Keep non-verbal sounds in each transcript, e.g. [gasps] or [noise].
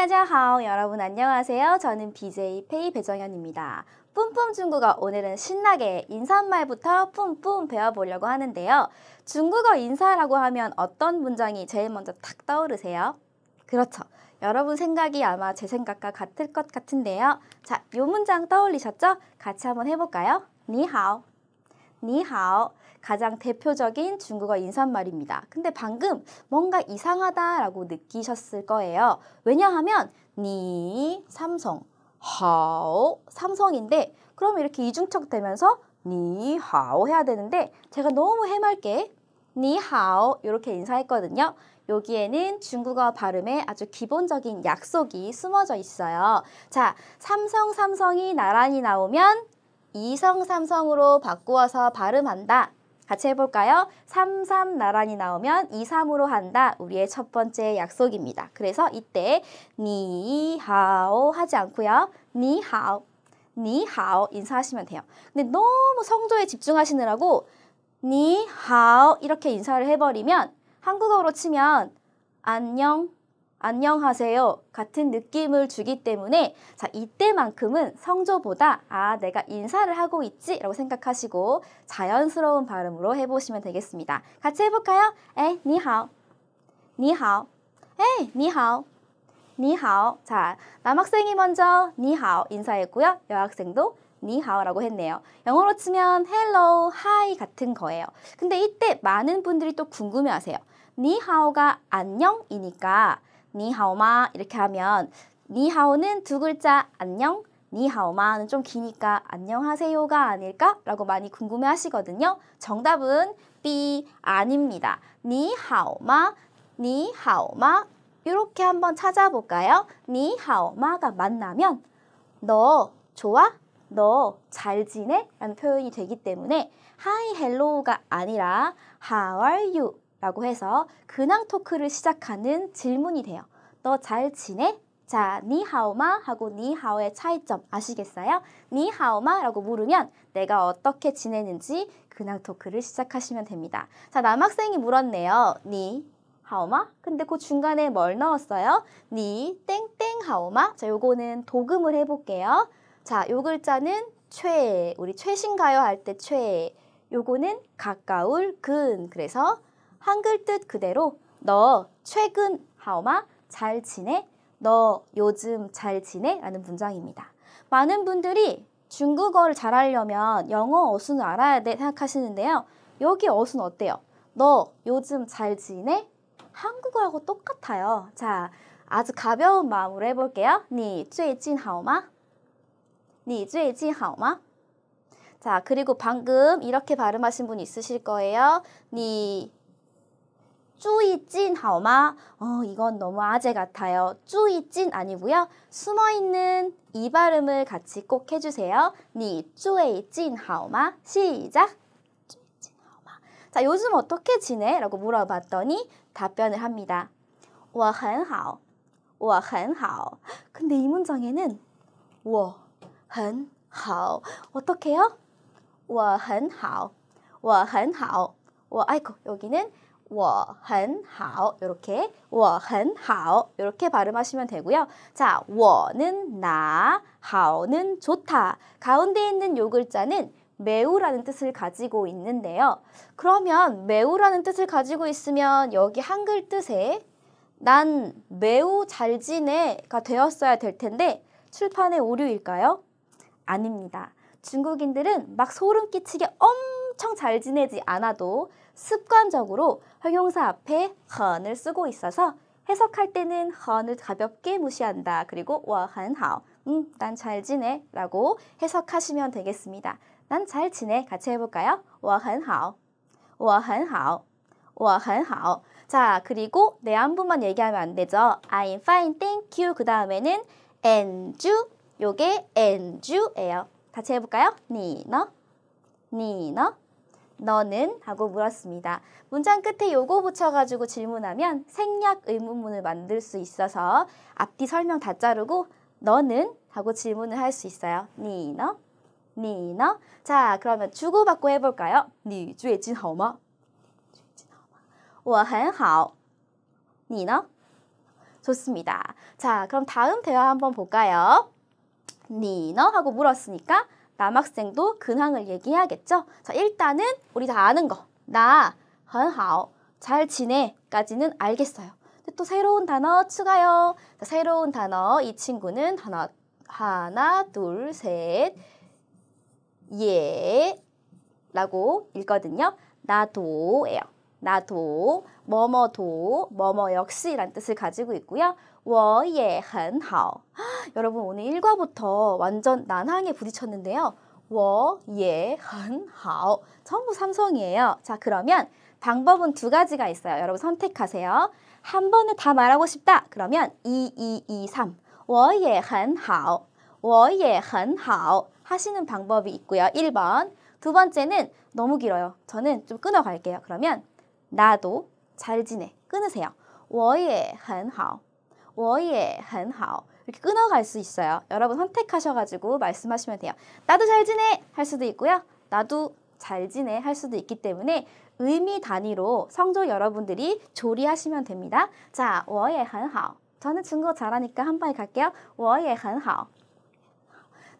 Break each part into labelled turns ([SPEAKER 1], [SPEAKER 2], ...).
[SPEAKER 1] 大家好, 여러분 안녕하세요. 저는 BJ 페이 배정현입니다. 뿜뿜 중국어 오늘은 신나게 인사말부터 뿜뿜 배워보려고 하는데요. 중국어 인사라고 하면 어떤 문장이 제일 먼저 탁 떠오르세요? 그렇죠. 여러분 생각이 아마 제 생각과 같을 것 같은데요. 자, 요 문장 떠올리셨죠? 같이 한번 해볼까요? 니하오. 니하오. 가장 대표적인 중국어 인사말입니다. 근데 방금 뭔가 이상하다라고 느끼셨을 거예요. 왜냐하면 니 삼성, 하오 삼성인데 그럼 이렇게 이중척 되면서 니 하오 해야 되는데 제가 너무 해맑게 니 하오 이렇게 인사했거든요. 여기에는 중국어 발음의 아주 기본적인 약속이 숨어져 있어요. 자, 삼성 삼성이 나란히 나오면 이성 삼성으로 바꾸어서 발음한다. 같이 해볼까요? 삼삼 나란히 나오면 이삼으로 한다. 우리의 첫 번째 약속입니다. 그래서 이때 니하오 하지 않고요. 니하오, 니하오 인사하시면 돼요. 근데 너무 성조에 집중하시느라고 니하오 이렇게 인사를 해버리면 한국어로 치면 안녕, 안녕하세요 같은 느낌을 주기 때문에 자 이때만큼은 성조보다 아 내가 인사를 하고 있지 라고 생각하시고 자연스러운 발음으로 해보시면 되겠습니다. 같이 해볼까요? 에 니하오 니하오 에 니하오 니하오 자 남학생이 먼저 니하오 인사했고요. 여학생도 니하오라고 했네요. 영어로 치면 hello, hi 같은 거예요. 근데 이때 많은 분들이 또 궁금해하세요. 니하오가 안녕이니까 니하오마 이렇게 하면 니하오는 두 글자 안녕, 니하오마는 좀 기니까 안녕하세요가 아닐까? 라고 많이 궁금해 하시거든요. 정답은 B 아닙니다. 니하오마, 니하오마 이렇게 한번 찾아볼까요? 니하오마가 만나면 너 좋아? 너 잘 지내? 라는 표현이 되기 때문에 Hi, hello가 아니라 How are you? 라고 해서 근황 토크를 시작하는 질문이 돼요. 너 잘 지내? 자, 니하오마 하고 니하오의 차이점 아시겠어요? 니하오마 라고 물으면 내가 어떻게 지내는지 근황 토크를 시작하시면 됩니다. 자, 남학생이 물었네요. 니 하오마? 근데 그 중간에 뭘 넣었어요? 니 땡땡 하오마? 자, 요거는 도금을 해볼게요. 자, 요 글자는 최, 우리 최신가요 할 때 최. 요거는 가까울 근. 그래서 한글 뜻 그대로 너 최근 하오마 잘 지내? 너 요즘 잘 지내? 라는 문장입니다. 많은 분들이 중국어를 잘하려면 영어 어순을 알아야 돼 생각하시는데요. 여기 어순 어때요? 너 요즘 잘 지내? 한국어하고 똑같아요. 자, 아주 가벼운 마음으로 해볼게요. 你最近好吗?你最近好吗? 자, 그리고 방금 이렇게 발음하신 분 있으실 거예요. 你 注意찐好吗? 어, 이건 너무 아재 같아요. 注意찐 아니고요. 숨어있는 이 발음을 같이 꼭 해주세요. 你注意찐好吗? 시작! 자, 요즘 어떻게 지내? 라고 물어봤더니 답변을 합니다. 我很好,我很好. 근데 이 문장에는 我很好 어떻게 해요? 我很好,我很好. 我 아이고 여기는 我很好 이렇게 我很好 이렇게 발음하시면 되고요. 자, 我는 나, 好는 좋다. 가운데 있는 요 글자는 매우라는 뜻을 가지고 있는데요. 그러면 매우라는 뜻을 가지고 있으면 여기 한글 뜻에 난 매우 잘 지내가 되었어야 될 텐데 출판의 오류일까요? 아닙니다. 중국인들은 막 소름 끼치게 엄청 잘 지내지 않아도 습관적으로 형용사 앞에 헌을 쓰고 있어서 해석할 때는 헌을 가볍게 무시한다. 그리고 워한하오. 음, 난 잘 지내 라고 해석하시면 되겠습니다. 난 잘 지내 같이 해볼까요? 와한하오. 와한하오. 와한하오. 자, 그리고 네, 내안부만 얘기하면 안 되죠. I'm fine, thank you. 그 다음에는 엔주. 요게 엔주예요. 같이 해볼까요? 니너, 니너, 너는 하고 물었습니다. 문장 끝에 요거 붙여가지고 질문하면 생략 의문문을 만들 수 있어서 앞뒤 설명 다 자르고 너는 하고 질문을 할 수 있어요. 니, 너, 니, 너. 자, 그러면 주고받고 해볼까요? 你最近好吗?我很好.你呢?我 좋습니다. 자, 그럼 다음 대화 한번 볼까요? 니너 하고 물었으니까 남학생도 근황을 얘기해야겠죠? 자, 일단은 우리 다 아는 거. 나, 很好,잘 지내까지는 알겠어요. 근데 또 새로운 단어 추가요. 자, 새로운 단어 이 친구는 하나, 하나, 둘, 셋, 예 라고 읽거든요. 나도예요. 나도, 뭐뭐도, 뭐뭐 역시란 뜻을 가지고 있고요. 我也很好. [gasps] 여러분 오늘 1과부터 완전 난항에 부딪혔는데요. 我也很好. 전부 삼성이에요. 자, 그러면 방법은 두 가지가 있어요. 여러분 선택하세요. 한 번에 다 말하고 싶다. 그러면 2, 2, 2, 3. 我也很好. 我也很好. 하시는 방법이 있고요. 1번. 두 번째는 너무 길어요. 저는 좀 끊어갈게요. 그러면 나도 잘 지내. 끊으세요. 我也很好. 워예 한하오 이렇게 끊어갈 수 있어요. 여러분 선택하셔가지고 말씀하시면 돼요. 나도 잘 지내 할 수도 있고요. 나도 잘 지내 할 수도 있기 때문에 의미 단위로 성조 여러분들이 조리하시면 됩니다. 자, 워예 한하오 저는 중국어 잘하니까 한 번에 갈게요. 워예 한하오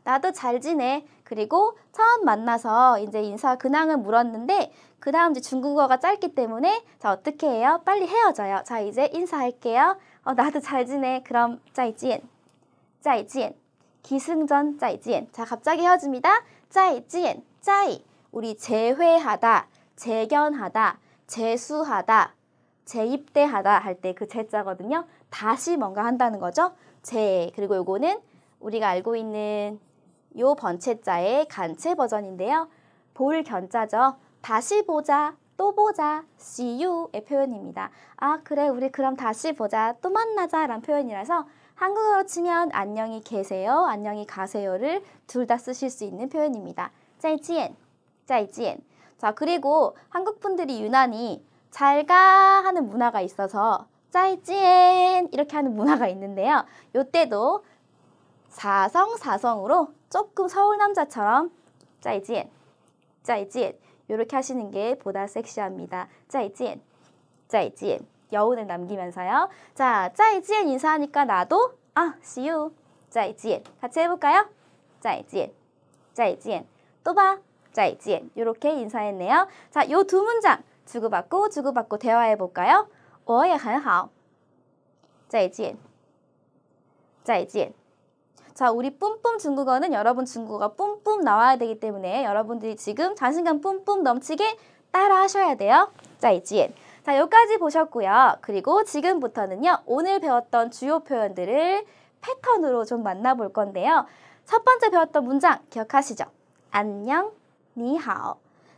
[SPEAKER 1] 나도 잘 지내. 그리고 처음 만나서 이제 인사 근황을 물었는데 그 다음 이제 중국어가 짧기 때문에 자 어떻게 해요? 빨리 헤어져요. 자 이제 인사할게요. 어, 나도 잘 지내. 그럼 짜이지엔. 짜이지엔. 기승전 짜이지엔. 자, 갑자기 헤어집니다. 짜이지엔. 짜이. 우리 재회하다, 재견하다, 재수하다, 재입대하다 할 때 그 재자거든요. 다시 뭔가 한다는 거죠. 재. 그리고 요거는 우리가 알고 있는 요 번체자의 간체 버전인데요. 볼 견자죠. 다시 보자, 또 보자, see you의 표현입니다. 아, 그래, 우리 그럼 다시 보자, 또 만나자 라는 표현이라서 한국어로 치면 안녕히 계세요, 안녕히 가세요를 둘 다 쓰실 수 있는 표현입니다. 짜이지엔, 짜이지엔. 자, 그리고 한국 분들이 유난히 잘 가 하는 문화가 있어서 짜이지엔 이렇게 하는 문화가 있는데요. 요때도 사성 사성으로 조금 서울 남자처럼 짜이지엔, 짜이지엔 렇게 하시는 게 보다 섹시합니다. 再见, 再见 여운을 남기면서요. 자, 再见 인사하니까 나도 아, see you, 再见 같이 해볼까요? 再见, 再见 또 봐, 再见 이렇게 인사했네요. 자, 요 두 문장 주고받고 주고받고 대화해 볼까요? 我也很好.再见.再见. 자, 우리 뿜뿜 중국어는 여러분 중국어가 뿜뿜 나와야 되기 때문에 여러분들이 지금 자신감 뿜뿜 넘치게 따라 하셔야 돼요. 再见. 자, 여기까지 보셨고요. 그리고 지금부터는요. 오늘 배웠던 주요 표현들을 패턴으로 좀 만나볼 건데요. 첫 번째 배웠던 문장 기억하시죠? 안녕, 니하오.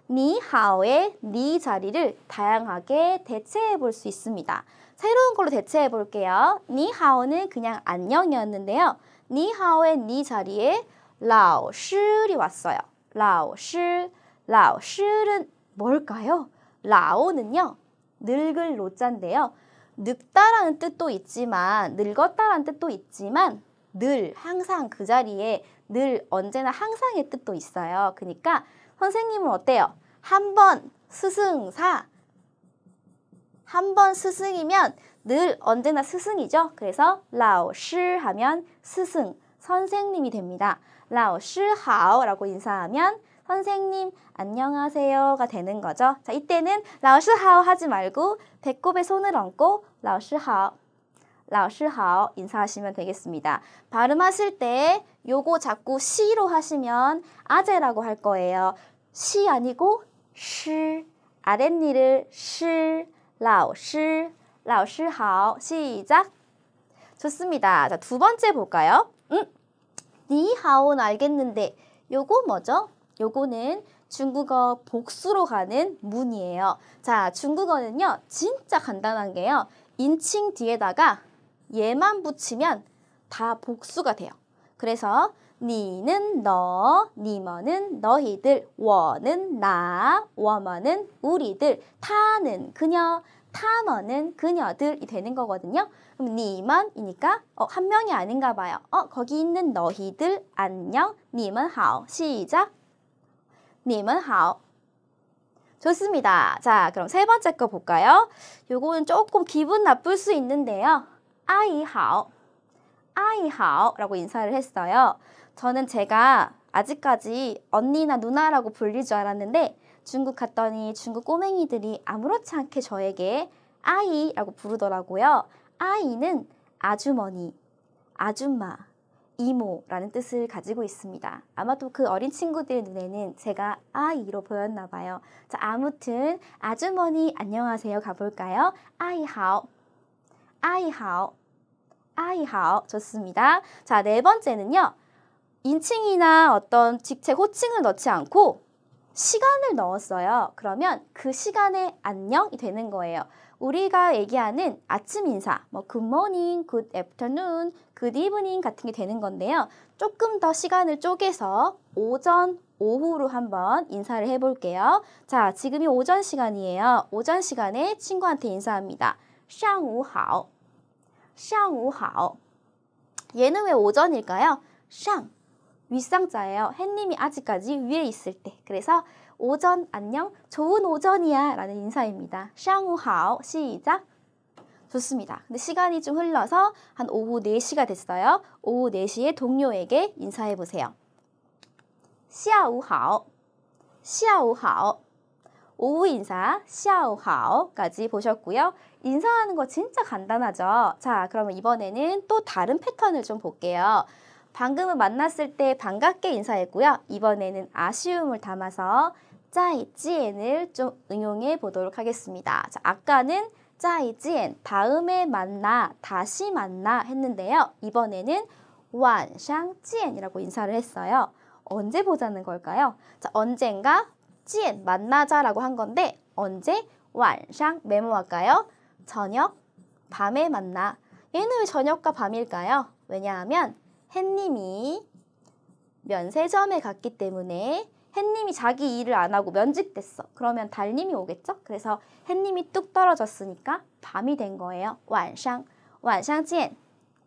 [SPEAKER 1] 니하오의 니 자리를 다양하게 대체해 볼 수 있습니다. 새로운 걸로 대체해 볼게요. 니하오는 그냥 안녕이었는데요. 니하오의 니 자리에 라오실이 왔어요. 라오실, 라오실은 뭘까요? 라오는요. 늙을 노자인데요. 늙다라는 뜻도 있지만 늙었다라는 뜻도 있지만 늘 항상 그 자리에 늘 언제나 항상의 뜻도 있어요. 그러니까 선생님은 어때요? 한번 스승사 한 번 스승이면 늘 언제나 스승이죠. 그래서 라오시 하면 스승, 선생님이 됩니다. 라오시 하오라고 인사하면 선생님 안녕하세요가 되는 거죠. 자, 이때는 라오시 하오 하지 말고 배꼽에 손을 얹고 라오시 하오 라오시 하오 인사하시면 되겠습니다. 발음하실 때 요거 자꾸 시로 하시면 아재라고 할 거예요. 시 아니고 시 아랫니를 시 라오시 라오시 하오 시작 좋습니다. 자, 두 번째 볼까요? 음, 니하오는 알겠는데 요거 뭐죠? 요거는 중국어 복수로 가는 문이에요. 자, 중국어는요. 진짜 간단한 게요. 인칭 뒤에다가 얘만 붙이면 다 복수가 돼요. 그래서 니는 너, 니머는 너희들, 워는 나, 워머는 우리들, 타는 그녀, 타머는 그녀들이 되는 거거든요. 그럼 니먼이니까 어, 한 명이 아닌가 봐요. 어, 거기 있는 너희들 안녕, 니먼 하오. 시작. 니먼 하오. 좋습니다. 자, 그럼 세 번째 거 볼까요? 요거는 조금 기분 나쁠 수 있는데요. 아이 하오, 아이 하오라고 인사를 했어요. 저는 제가 아직까지 언니나 누나라고 불릴 줄 알았는데 중국 갔더니 중국 꼬맹이들이 아무렇지 않게 저에게 아이라고 부르더라고요. 아이는 아주머니, 아줌마, 이모라는 뜻을 가지고 있습니다. 아마도 그 어린 친구들 눈에는 제가 아이로 보였나 봐요. 자, 아무튼 아주머니 안녕하세요 가볼까요? 아이하오, 아이하오, 아이하오 좋습니다. 자, 네 번째는요. 인칭이나 어떤 직책, 호칭을 넣지 않고 시간을 넣었어요. 그러면 그 시간에 안녕이 되는 거예요. 우리가 얘기하는 아침 인사, 뭐 good morning, good afternoon, good evening 같은 게 되는 건데요. 조금 더 시간을 쪼개서 오전, 오후로 한번 인사를 해볼게요. 자, 지금이 오전 시간이에요. 오전 시간에 친구한테 인사합니다. 上午好, 上午好. 얘는 왜 오전일까요? 上 윗상자예요. 햇님이 아직까지 위에 있을 때. 그래서 오전 안녕, 좋은 오전이야 라는 인사입니다. 샹우하오 시작. 좋습니다. 근데 시간이 좀 흘러서 한 오후 4시가 됐어요. 오후 4시에 동료에게 인사해 보세요. 시아우하오. 시아우하오. 오후 인사 시아오하오까지 보셨고요. 인사하는 거 진짜 간단하죠? 자, 그러면 이번에는 또 다른 패턴을 좀 볼게요. 방금은 만났을 때 반갑게 인사했고요. 이번에는 아쉬움을 담아서 짜이지엔을 좀 응용해 보도록 하겠습니다. 자, 아까는 짜이지엔 다음에 만나, 다시 만나 했는데요. 이번에는 완샹지엔이라고 인사를 했어요. 언제 보자는 걸까요? 자, 언젠가 지엔 만나자라고 한 건데 언제 완샹 메모할까요? 저녁, 밤에 만나. 얘는 왜 저녁과 밤일까요? 왜냐하면 햇님이 면세점에 갔기 때문에 햇님이 자기 일을 안 하고 면직됐어. 그러면 달님이 오겠죠? 그래서 햇님이 뚝 떨어졌으니까 밤이 된 거예요. 완상, 완상见,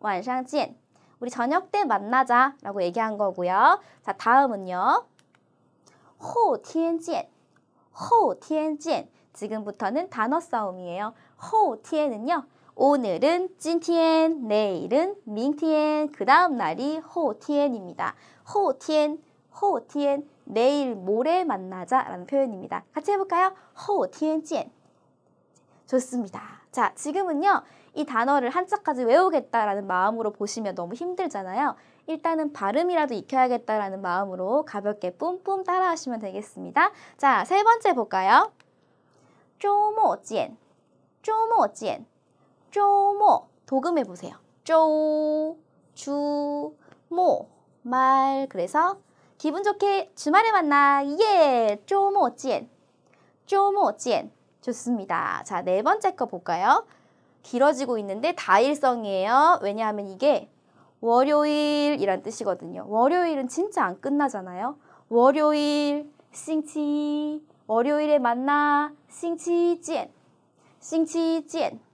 [SPEAKER 1] 완상见. 우리 저녁 때 만나자라고 얘기한 거고요. 자, 다음은요. 后天见, 后天见. 지금부터는 단어 싸움이에요. 后天은요. 오늘은 찐티엔, 내일은 밍티엔, 그 다음 날이 호티엔입니다. 호티엔, 호티엔, 내일 모레 만나자 라는 표현입니다. 같이 해볼까요? 호티엔찐. 좋습니다. 자, 지금은요. 이 단어를 한자까지 외우겠다라는 마음으로 보시면 너무 힘들잖아요. 일단은 발음이라도 익혀야겠다라는 마음으로 가볍게 뿜뿜 따라하시면 되겠습니다. 자, 세 번째 볼까요? 쪼모찐, 쪼모찐. 쪼모 도금해 보세요. 쪼, 주, 모, 말 그래서 기분 좋게 주말에 만나 예 쪼모 찌엔 쪼모 찌엔 좋습니다. 자 네 번째 거 볼까요? 길어지고 있는데 다일성이에요. 왜냐하면 이게 월요일이란 뜻이거든요. 월요일은 진짜 안 끝나잖아요. 월요일, 싱치, 월요일에 만나, 싱치찌엔, 싱치찌엔.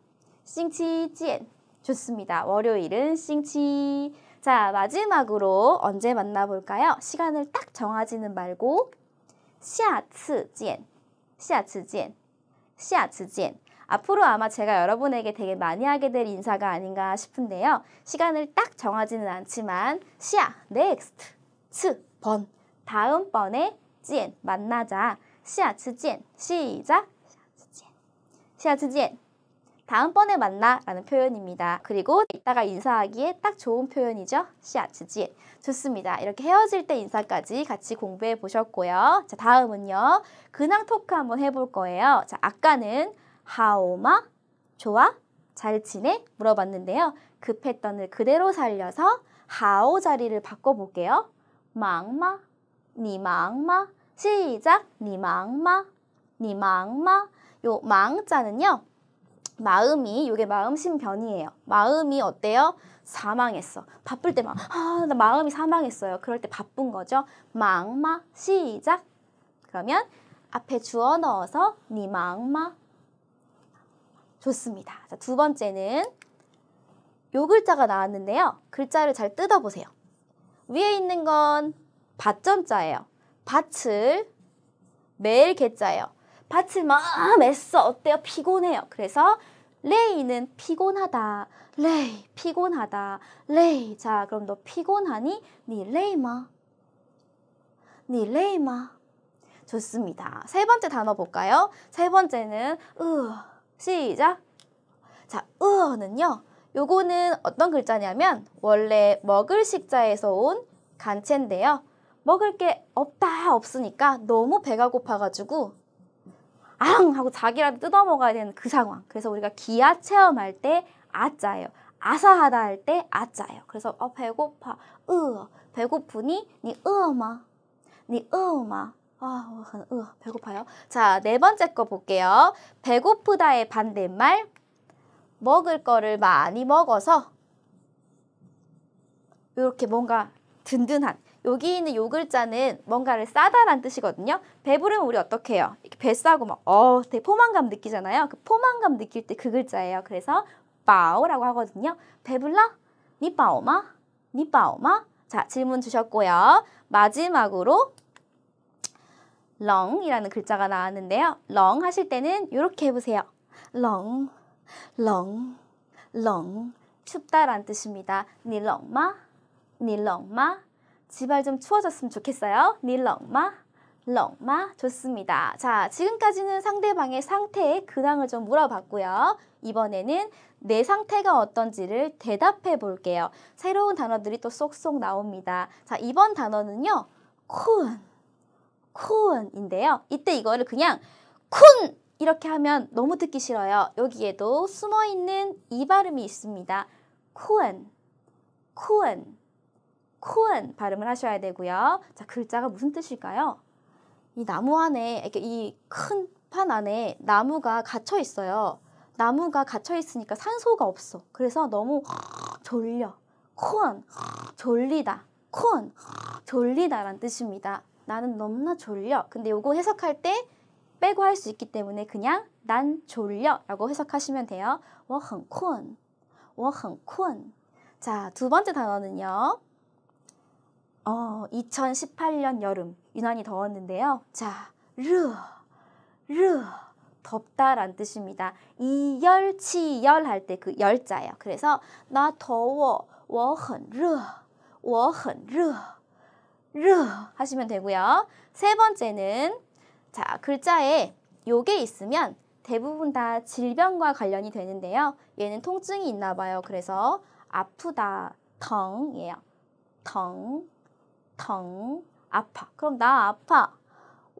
[SPEAKER 1] 싱치지엔 좋습니다. 월요일은 싱치. 자, 마지막으로 언제 만나볼까요? 시간을 딱 정하지는 말고 시아츠지엔, 시아츠지엔, 시아츠지엔. 앞으로 아마 제가 여러분에게 되게 많이 하게 될 인사가 아닌가 싶은데요. 시간을 딱 정하지는 않지만 시아, 넥스트, 츠, 번, 다음번에 지엔, 만나자. 시아츠지엔, 시작! 시아츠지엔. 다음번에 만나 라는 표현입니다. 그리고 이따가 인사하기에 딱 좋은 표현이죠. 시아츠지 좋습니다. 이렇게 헤어질 때 인사까지 같이 공부해 보셨고요. 자, 다음은요. 근황 토크 한번 해볼 거예요. 자, 아까는 하오마 좋아? 잘 지내? 물어봤는데요. 그 패턴을 그대로 살려서 하오 자리를 바꿔볼게요. 망마, 니 망마, 시작, 니 망마, 니 망마. 요 망자는요. 마음이 이게 마음심 변이에요. 마음이 어때요? 사망했어. 바쁠 때 막 아, 나 마음이 사망했어요. 그럴 때 바쁜 거죠. 망마 시작. 그러면 앞에 주어 넣어서 니 망마 좋습니다. 자, 두 번째는 요 글자가 나왔는데요. 글자를 잘 뜯어보세요. 위에 있는 건 밭전자예요. 밭을 매일 개자예요. 밭을 막 애써 어때요? 피곤해요. 그래서 레이는 피곤하다. 레이, 피곤하다. 레이. 자, 그럼 너 피곤하니? 니 레이마? 니 레이마? 좋습니다. 세 번째 단어 볼까요? 세 번째는 으. 시작. 자, 으어는요. 요거는 어떤 글자냐면 원래 먹을 식자에서 온 간체인데요. 먹을 게 없다 없으니까 너무 배가 고파가지고 앙 하고 자기라도 뜯어 먹어야 되는 그 상황. 그래서 우리가 기아 체험할 때 아짜예요. 아사하다 할 때 아짜예요. 그래서 어 배고파. 으 배고프니 니 으어마. 니 으어마. 아, 으 배고파요. 자, 네 번째 거 볼게요. 배고프다의 반대말 먹을 거를 많이 먹어서 이렇게 뭔가 든든한 여기 있는 요 글자는 뭔가를 싸다란 뜻이거든요. 배부르면 우리 어떻게 해요? 이렇게 배 싸고 막 어, 되게 포만감 느끼잖아요. 그 포만감 느낄 때 그 글자예요. 그래서 빠오라고 하거든요. 배불러? 니 빠오마? 니 빠오마? 자, 질문 주셨고요. 마지막으로 렁이라는 글자가 나왔는데요. 렁 하실 때는 이렇게 해보세요. 렁, 렁, 렁. 춥다란 뜻입니다. 니 렁마? 니 렁마? 제발 좀 추워졌으면 좋겠어요. 니 렁마? 좋습니다. 자, 지금까지는 상대방의 상태의 근황을 좀 물어봤고요. 이번에는 내 상태가 어떤지를 대답해 볼게요. 새로운 단어들이 또 쏙쏙 나옵니다. 자, 이번 단어는요. 쿤, 쿤인데요. 이때 이거를 그냥 쿤! 이렇게 하면 너무 듣기 싫어요. 여기에도 숨어 있는 이 발음이 있습니다. 쿤, 쿤, 쿤 발음을 하셔야 되고요. 자, 글자가 무슨 뜻일까요? 이 나무 안에 이렇게 이 큰 판 안에 나무가 갇혀 있어요. 나무가 갇혀 있으니까 산소가 없어. 그래서 너무 졸려. 콘 졸리다. 콘 졸리다란 뜻입니다. 나는 너무나 졸려. 근데 요거 해석할 때 빼고 할 수 있기 때문에 그냥 난 졸려라고 해석하시면 돼요. 我很困.我很困. 자, 두 번째 단어는요. 어, 2018년 여름 유난히 더웠는데요. 자, 르, 르, 덥다란 뜻입니다. 이열치열 할 때 그 열자예요. 그래서 나 더워, 我很热,我很热, 르 하시면 되고요. 세 번째는 자, 글자에 요게 있으면 대부분 다 질병과 관련이 되는데요. 얘는 통증이 있나 봐요. 그래서 아프다, 덩이에요. 덩, 덩, 아파. 그럼 나 아파.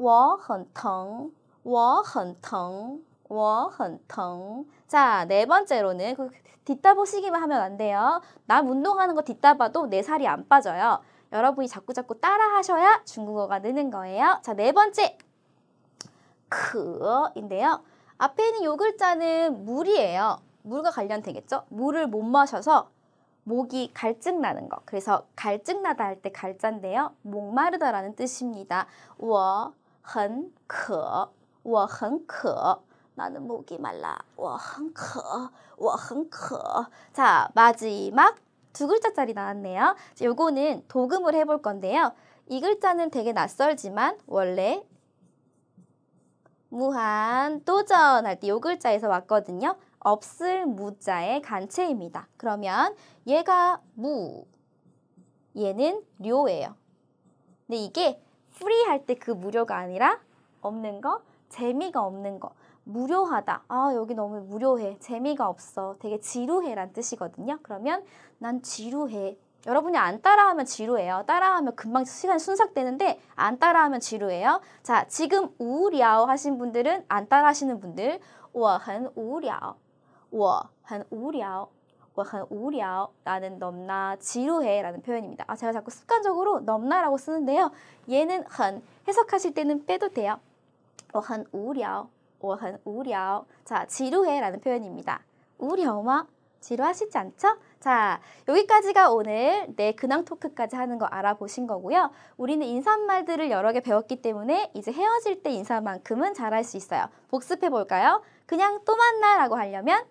[SPEAKER 1] 我很疼,我很疼,我很疼. 자, 네 번째로는 그 뒷다 보시기만 하면 안 돼요. 남 운동하는 거 뒷다 봐도 내 살이 안 빠져요. 여러분이 자꾸자꾸 따라 하셔야 중국어가 느는 거예요. 자, 네 번째. 크인데요. 앞에 있는 요 글자는 물이에요. 물과 관련되겠죠? 물을 못 마셔서 목이 갈증 나는 거. 그래서 갈증 나다 할 때 갈자인데요. 목마르다라는 뜻입니다. 我很渴,我很渴. 나는 목이 말라. 我很渴,我很渴. 자, 마지막 두 글자짜리 나왔네요. 자, 요거는 도금을 해볼 건데요. 이 글자는 되게 낯설지만 원래 무한 도전할 때 요 글자에서 왔거든요. 없을 무자의 간체입니다. 그러면 얘가 무, 얘는 료예요. 근데 이게 free 할 때 그 무료가 아니라 없는 거, 재미가 없는 거, 무료하다. 아, 여기 너무 무료해. 재미가 없어. 되게 지루해란 뜻이거든요. 그러면 난 지루해. 여러분이 안 따라하면 지루해요. 따라하면 금방 시간 순삭되는데 안 따라하면 지루해요. 자, 지금 우랴오 하신 분들은 안 따라하시는 분들 我很无聊. 我很无聊.我很无聊. 나는 넘나 지루해 라는 표현입니다. 아, 제가 자꾸 습관적으로 넘나라고 쓰는데요. 얘는 很 해석하실 때는 빼도 돼요. 我很无聊.我很无聊. 자, 지루해 라는 표현입니다. 우려마? 지루하시지 않죠? 자, 여기까지가 오늘 내 근황 토크까지 하는 거 알아보신 거고요. 우리는 인사말들을 여러 개 배웠기 때문에 이제 헤어질 때 인사만큼은 잘할 수 있어요. 복습해 볼까요? 그냥 또 만나라고 하려면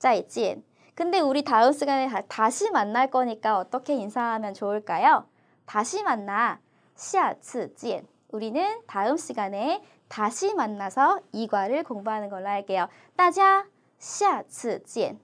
[SPEAKER 1] 再见. 근데 우리 다음 시간에 다, 다시 만날 거니까 어떻게 인사하면 좋을까요? 다시 만나. 下次见. 우리는 다음 시간에 다시 만나서 이과를 공부하는 걸로 할게요. 大家 下次见.